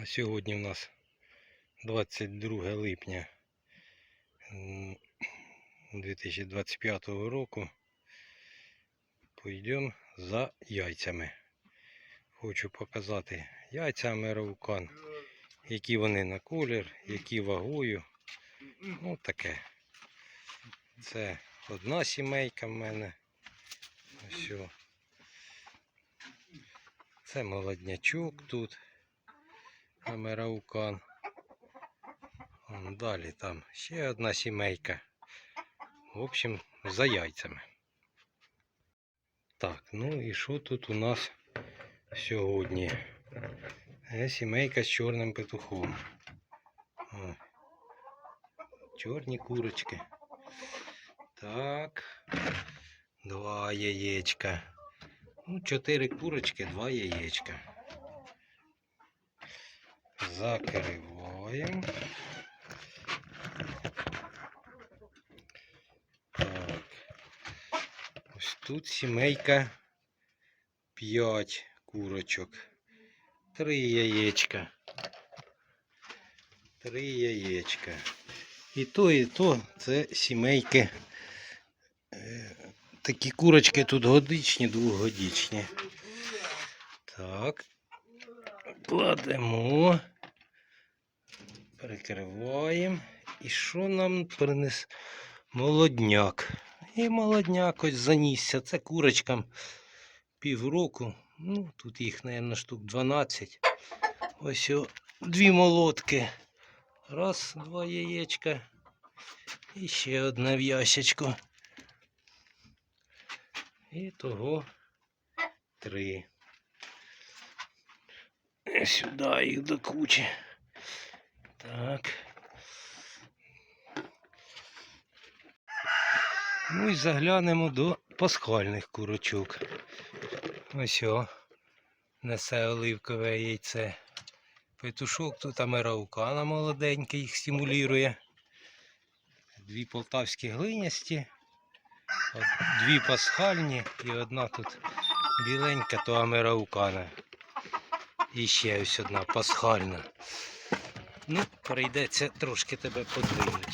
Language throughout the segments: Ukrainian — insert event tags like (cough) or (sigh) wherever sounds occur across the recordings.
Сьогодні у нас 22 липня 2025 року. Пойдемо за яйцями. Хочу показати яйця американ, які вони на колір, які вагою. Ну таке. Це одна сімейка в мене. Ось. Це молоднячок тут. Амераукан. Далі там ще одна сімейка. В общем, за яйцями. Так, ну і що тут у нас сьогодні? Е, Сімейка з чорним петухом. О, чорні курочки. Так. Два яєчка. Ну, чотири курочки, два яєчка. Закриваємо. Так. Ось тут сімейка 5 курочок. Три яєчка. Три яєчка. І то, і то це сімейки. Е, Такі курочки тут годичні, двохгодічні. Так. Кладемо. Перекриваємо. І що нам принес молодняк? І молодняк ось занісся. Це курочкам півроку. Ну, тут їх, мабуть, штук 12. Ось о, дві молотки. Раз, два яєчка. І ще одне в. І того три. Сюди їх до кучі. Так. Ну і заглянемо до пасхальних курочок. Ось о, несе оливкове яйце. Петушок тут американа молоденький їх стимулює. Дві полтавські глинясті, дві пасхальні і одна тут біленька, то американа. І ще ось одна пасхальна. Ну, прийдеться трошки тебе подвинути.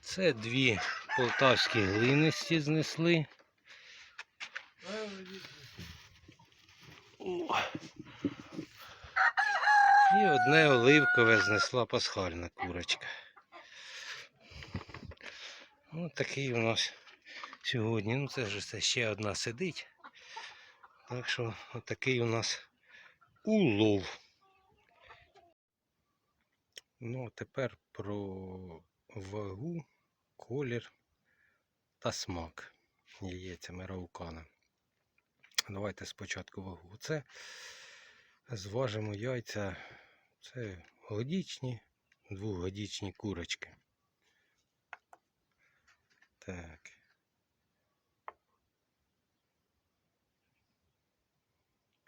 Це дві полтавські глинисті знесли. І одне оливкове знесла пасхальна курочка. Ось такий у нас сьогодні. Ну це ж ще одна сидить. Так що отакий у нас улов. Ну, а тепер про вагу, колір та смак яєця мераукана. Давайте спочатку вагу. Це зважимо яйця. Це годічні, двохгодічні курочки.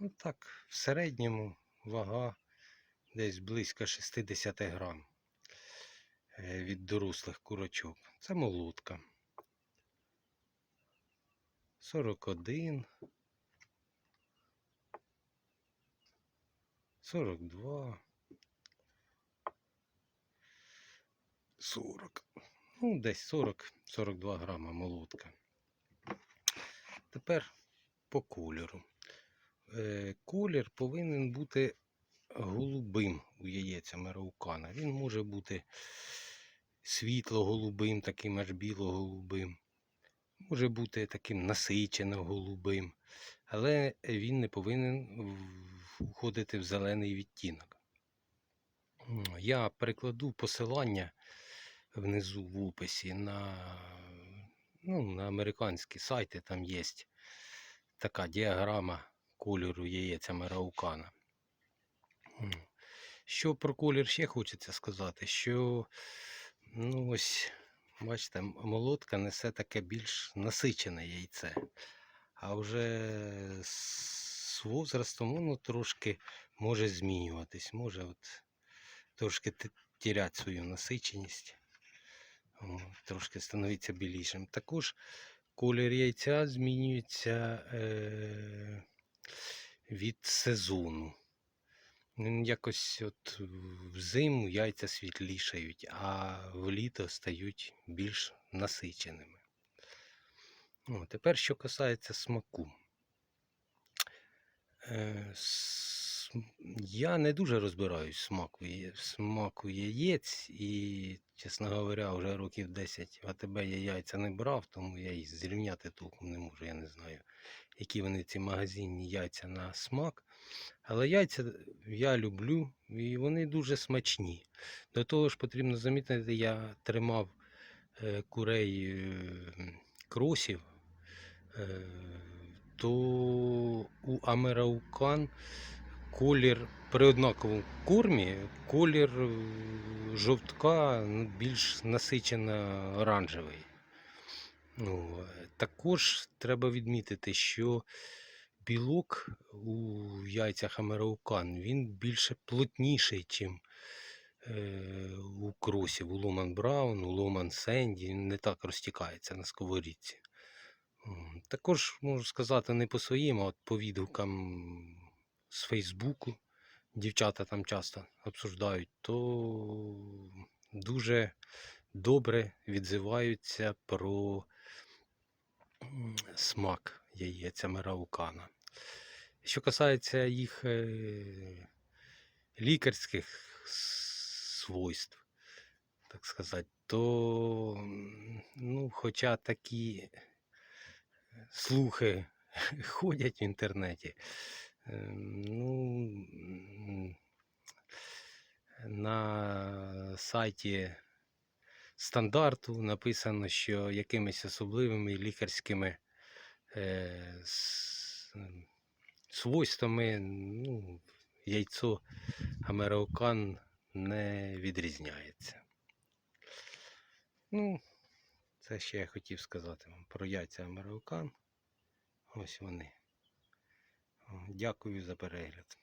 Ну так, в середньому вага десь близько 60 грам е, від дорослих курочок. Це молотка. 41. 42. 40. Ну, десь 40-42 грама молотка. Тепер по кольору. Е, Колір повинен бути голубим у яєць американа. Він може бути світло-голубим, таким аж біло-голубим. Може бути таким насичено-голубим. Але він не повинен входити в зелений відтінок. Я прикладу посилання внизу в описі на, ну, на американські сайти. Там є така діаграма кольору яєць американа. М. Що про колір ще хочеться сказати, що ну ось, бачите, молотка несе таке більш насичене яйце. А вже з возрастом воно трошки може змінюватись, може от трошки тіряти свою насиченість, трошки становиться білішим. Також колір яйця змінюється е, від сезону. Якось от взиму яйця світлішають, а вліто стають більш насиченими. О, тепер, що касається смаку. Е, Я не дуже розбираюсь в смаку, в смаку яєць і, чесно говоря, вже років 10 в АТБ я яйця не брав, тому я їх зрівняти толком не можу. Я не знаю, які вони ці магазинні яйця на смак. Але яйця я люблю і вони дуже смачні. До того ж, потрібно замітити, я тримав е, курей е, кросів, е, то у Амераукан колір при однаковому кормі, колір е, жовтка ну, більш насичено оранжевий. Ну, також треба відмітити, що білок у яйцях Американ він більше плотніший, чим е, у кросів, у Ломан Браун, у Ломан Сенді. Він не так розтікається на сковорідці. Також можу сказати не по своїм, а от по відгукам з Фейсбуку. Дівчата там часто обсуждають, то дуже добре відзиваються про смак яєць Американа. Що касається їх е, лікарських свойств, так сказати, то ну, хоча такі слухи (laughs) ходять в інтернеті, е, ну, на сайті стандарту написано, що якимись особливими лікарськими е, ем, свойствами ну, яйцо Американ не відрізняється. Ну, це ще я хотів сказати вам про яйця Американ. Ось вони. Дякую за перегляд.